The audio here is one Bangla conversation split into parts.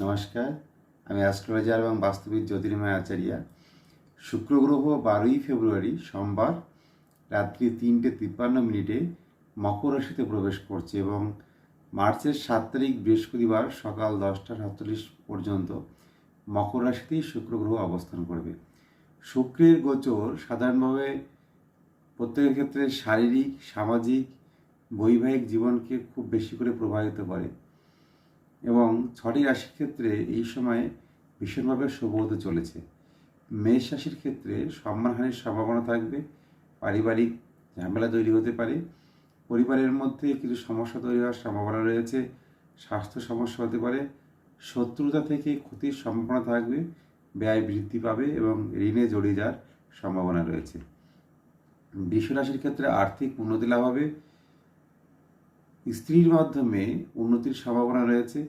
নমস্কার, আমি অ্যাস্ট্রোলজার এবং বাস্তবিক জ্যোতির্ময় আচার্যা। শুক্র গ্রহ বারোই ফেব্রুয়ারি সোমবার রাত্রি তিনটে তিপ্পান্ন মিনিটে মকর রাশিতে প্রবেশ করছে এবং মার্চের সাত তারিখ বৃহস্পতিবার সকাল দশটা সাতচল্লিশ পর্যন্ত মকর রাশিতেই শুক্র গ্রহ অবস্থান করবে। শুক্রের গোচর সাধারণভাবে প্রত্যেকের ক্ষেত্রে শারীরিক, সামাজিক, বৈবাহিক জীবনকে খুব বেশি করে প্রভাবিত করে। এবং ছটি রাশির ক্ষেত্রে এই সময়ে ভীষণভাবে শুভ হতে চলেছে। মেষ রাশির ক্ষেত্রে সম্মানহানির সম্ভাবনা থাকবে, পারিবারিক ঝামেলা তৈরি হতে পারে, পরিবারের মধ্যে কিছু সমস্যা তৈরি হওয়ার সম্ভাবনা রয়েছে, স্বাস্থ্য সমস্যা হতে পারে, শত্রুতা থেকে ক্ষতির সম্ভাবনা থাকবে, ব্যয় বৃদ্ধি পাবে এবং ঋণে জড়িয়ে যাওয়ার সম্ভাবনা রয়েছে। বৃষ রাশির ক্ষেত্রে আর্থিক উন্নতি লাভ হবে, স্ত্রীর মাধ্যমে উন্নতির সম্ভাবনা রয়েছে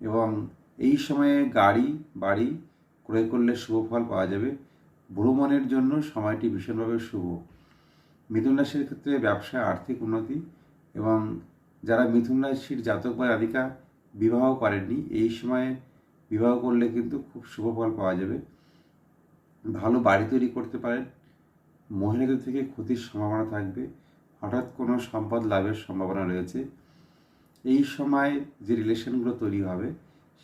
এবং এই সময়ে গাড়ি, বাড়ি ক্রয় করলে শুভ ফল পাওয়া যাবে। ভ্রমণের জন্য সময়টি ভীষণভাবে শুভ। মিথুন রাশির ক্ষেত্রে ব্যবসায় আর্থিক উন্নতি এবং যারা মিথুন রাশির জাতক বা রাধিকা বিবাহ করেননি, এই সময়ে বিবাহ করলে কিন্তু খুব শুভ ফল পাওয়া যাবে। ভালো বাড়ি তৈরি করতে পারেন। মহিলাদের থেকে ক্ষতির সম্ভাবনা থাকবে। হঠাৎ কোনো সম্পদ লাভের সম্ভাবনা রয়েছে। এই সময় যে রিলেশনগুলো তৈরি হবে,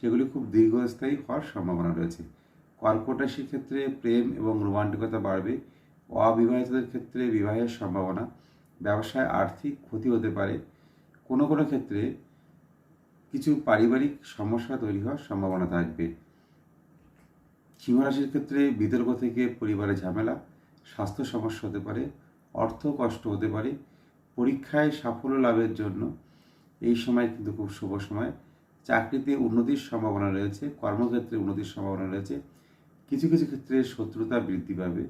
সেগুলি খুব দীর্ঘস্থায়ী হওয়ার সম্ভাবনা রয়েছে। কর্কট রাশির ক্ষেত্রে প্রেম এবং রোমান্টিকতা বাড়বে। অবিবাহিতদের ক্ষেত্রে বিবাহের সম্ভাবনা। ব্যবসায় আর্থিক ক্ষতি হতে পারে। কোনো কোনো ক্ষেত্রে কিছু পারিবারিক সমস্যা তৈরি হওয়ার সম্ভাবনা থাকবে। সিংহ রাশির ক্ষেত্রে বিতর্ক থেকে পরিবারে ঝামেলা, স্বাস্থ্য সমস্যা হতে পারে, অর্থ কষ্ট হতে পারে, পরীক্ষায় সাফল্য লাভের জন্য এই সময় কিন্তু খুব শুভ সময়। চাকরিতে উন্নতির সম্ভাবনা রয়েছে, কর্মক্ষেত্রে উন্নতির সম্ভাবনা রয়েছে। কিছু কিছু ক্ষেত্রে শত্রুতা বৃদ্ধি পাবে,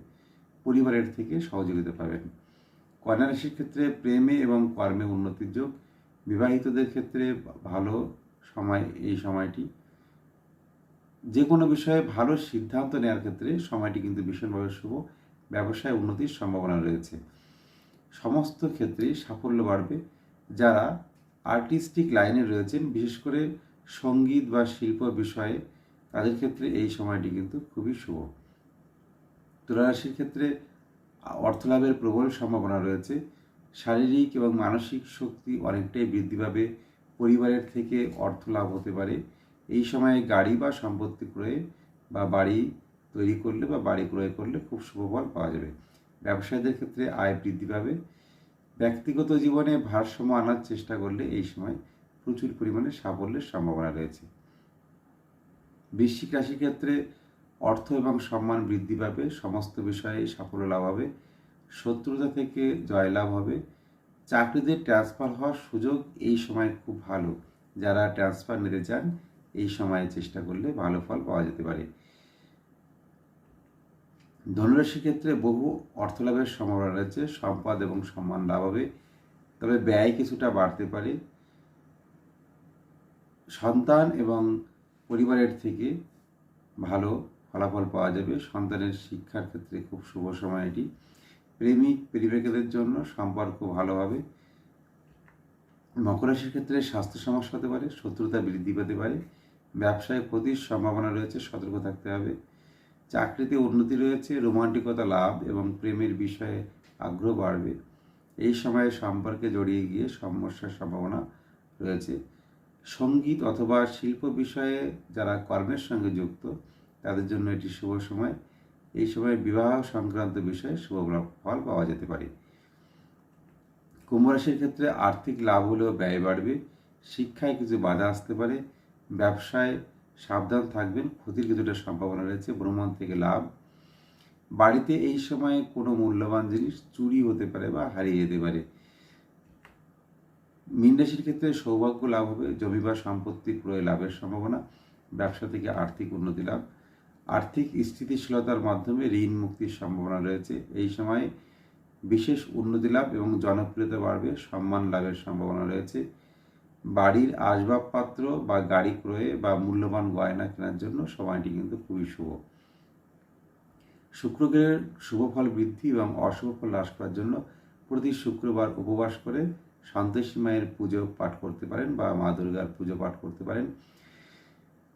পরিবারের থেকে সহযোগিতা পাবেন। কন্যা রাশির ক্ষেত্রে প্রেমে এবং কর্মে উন্নতির যোগ, বিবাহিতদের ক্ষেত্রে ভালো সময় এই সময়টি। যে কোনো বিষয়ে ভালো সিদ্ধান্ত নেওয়ার ক্ষেত্রে সময়টি কিন্তু ভীষণভাবে শুভ, ব্যবসায় উন্নতির সম্ভাবনা রয়েছে। সমস্ত ক্ষেত্রেই সাফল্য বাড়বে। যারা আর্টিস্টিক লাইনে রয়েছেন, বিশেষ করে সংগীত বা শিল্প বিষয়ে। তাদের ক্ষেত্রে এই সময়টি কিন্তু খুবই শুভ। তুলারাশির ক্ষেত্রে অর্থলাভের প্রবল সম্ভাবনা রয়েছে। শারীরিক এবং মানসিক শক্তি অনেকটাই বৃদ্ধি পাবে। পরিবারের থেকে অর্থ লাভ হতে পারে। এই সময়ে গাড়ি বা সম্পত্তি ক্রয়ে বা বাড়ি তৈরি করলে বা বাড়ি ক্রয় করলে খুব শুভ ফল পাওয়া যাবে। ব্যবসায়ীদের ক্ষেত্রে আয় বৃদ্ধি পাবে। ব্যক্তিগত জীবনে ভারসাম্য আনার চেষ্টা করলে এই সময় প্রচুর পরিমাণে সাফল্যের সম্ভাবনা রয়েছে। বৃশ্চিক রাশির ক্ষেত্রে অর্থ এবং সম্মান বৃদ্ধি পাবে, সমস্ত বিষয়ে সাফল্য লাভ হবে, শত্রুতা থেকে জয়লাভ হবে, চাকরিতে ট্রান্সফার হওয়ার সুযোগ এই সময় খুব ভালো। যারা ট্রান্সফার নিতে চান, এই সময়ে চেষ্টা করলে ভালো ফল পাওয়া যেতে পারে। ধনুরাশির ক্ষেত্রে বহু অর্থলাভের সম্ভাবনা রয়েছে, সম্পদ এবং সম্মান লাভ হবে। তবে ব্যয় কিছুটা বাড়তে পারে। সন্তান এবং পরিবারের থেকে ভালো ফলাফল পাওয়া যাবে। সন্তানের শিক্ষার ক্ষেত্রে খুব শুভ সময় এটি। প্রেমিক প্রেমিকাদের জন্য সম্পর্ক ভালো হবে। মকর রাশির ক্ষেত্রে স্বাস্থ্য সমস্যা হতে পারে, শত্রুতা বৃদ্ধি পেতে পারে। ব্যবসায় ক্ষতির সম্ভাবনা রয়েছে, সতর্ক থাকতে হবে। চাকরিতে উন্নতি রয়েছে, রোমান্টিকতা লাভ এবং প্রেমের বিষয়ে আগ্রহ বাড়বে। এই সময়ে সম্পর্কে জড়িয়ে গিয়ে সমস্যার সম্ভাবনা রয়েছে। সংগীত অথবা শিল্প বিষয়ে যারা কর্মের সঙ্গে যুক্ত, তাদের জন্য এটি শুভ সময়। এই সময় বিবাহ সংক্রান্ত বিষয়ে শুভ ফল পাওয়া যেতে পারে। কুম্ভ রাশির ক্ষেত্রে আর্থিক লাভ হলেও ব্যয় বাড়বে। শিক্ষায় কিছু বাধা আসতে পারে। ব্যবসায় সাবধান থাকবেন, ক্ষতির কিছুটা সম্ভাবনা রয়েছে, ভ্রমণ থেকে লাভ। বাড়িতে এই সময়ে কোনো মূল্যবান জিনিস চুরি হতে পারে বা হারিয়ে যেতে পারে। মীন রাশির ক্ষেত্রে সৌভাগ্য লাভ হবে, জমি বা সম্পত্তি ক্রয় লাভের সম্ভাবনা, ব্যবসা থেকে আর্থিক উন্নতি লাভ। আর্থিক স্থিতিশীলতার মাধ্যমে ঋণ মুক্তির সম্ভাবনা রয়েছে। এই সময়ে বিশেষ উন্নতি লাভ এবং জনপ্রিয়তা বাড়বে, সম্মান লাভের সম্ভাবনা রয়েছে। বাড়ির আসবাবপত্র বা গাড়ি ক্রয়ে বা মূল্যবান গয়না কেনার জন্য সময়টি কিন্তু খুবই শুভ। শুক্রগ্রহের শুভ ফল বৃদ্ধি এবং অশুভ ফল হ্রাস করার জন্য প্রতি শুক্রবার উপবাস করে সন্তোষী মায়ের পুজো পাঠ করতে পারেন বা মা দুর্গার পুজো পাঠ করতে পারেন।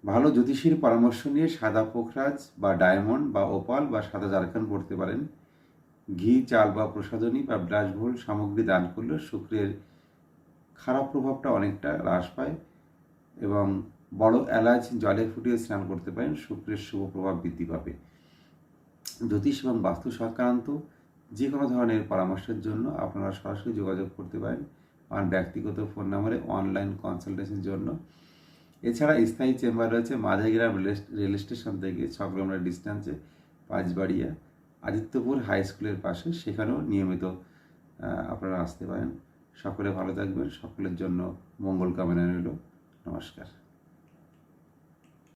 ভালো জ্যোতিষীর পরামর্শ নিয়ে সাদা পোখরাজ বা ডায়মন্ড বা ওপাল বা সাদা জারখান পড়তে পারেন। ঘি, চাল বা প্রসাধনী বা বিলাসবহুল সামগ্রী দান করলে শুক্রের খারাপ প্রভাবটা অনেকটা হ্রাস পায় এবং বড় এলাচ জলে ফুটিয়ে স্নান করতে পারেন, শুক্রের শুভ প্রভাব বৃদ্ধি পাবে। জ্যোতিষ এবং বাস্তু সংক্রান্ত যে কোনো ধরনের পরামর্শের জন্য আপনারা সরাসরি যোগাযোগ করতে পারেন আমার ব্যক্তিগত ফোন নম্বরে অনলাইন কনসালটেশনের জন্য। এছাড়া স্থায়ী চেম্বার রয়েছে মাঝাইগ্রাম রেল- স্টেশন থেকে ছ কিলোমিটার পাঁচবাড়িয়া আদিত্যপুর হাই স্কুলের পাশে। সেখানেও নিয়মিত আপনারা আসতে পারেন। সকলে ভালো থাকবেন সকলের জন্য মঙ্গল কামনা রইল। নমস্কার।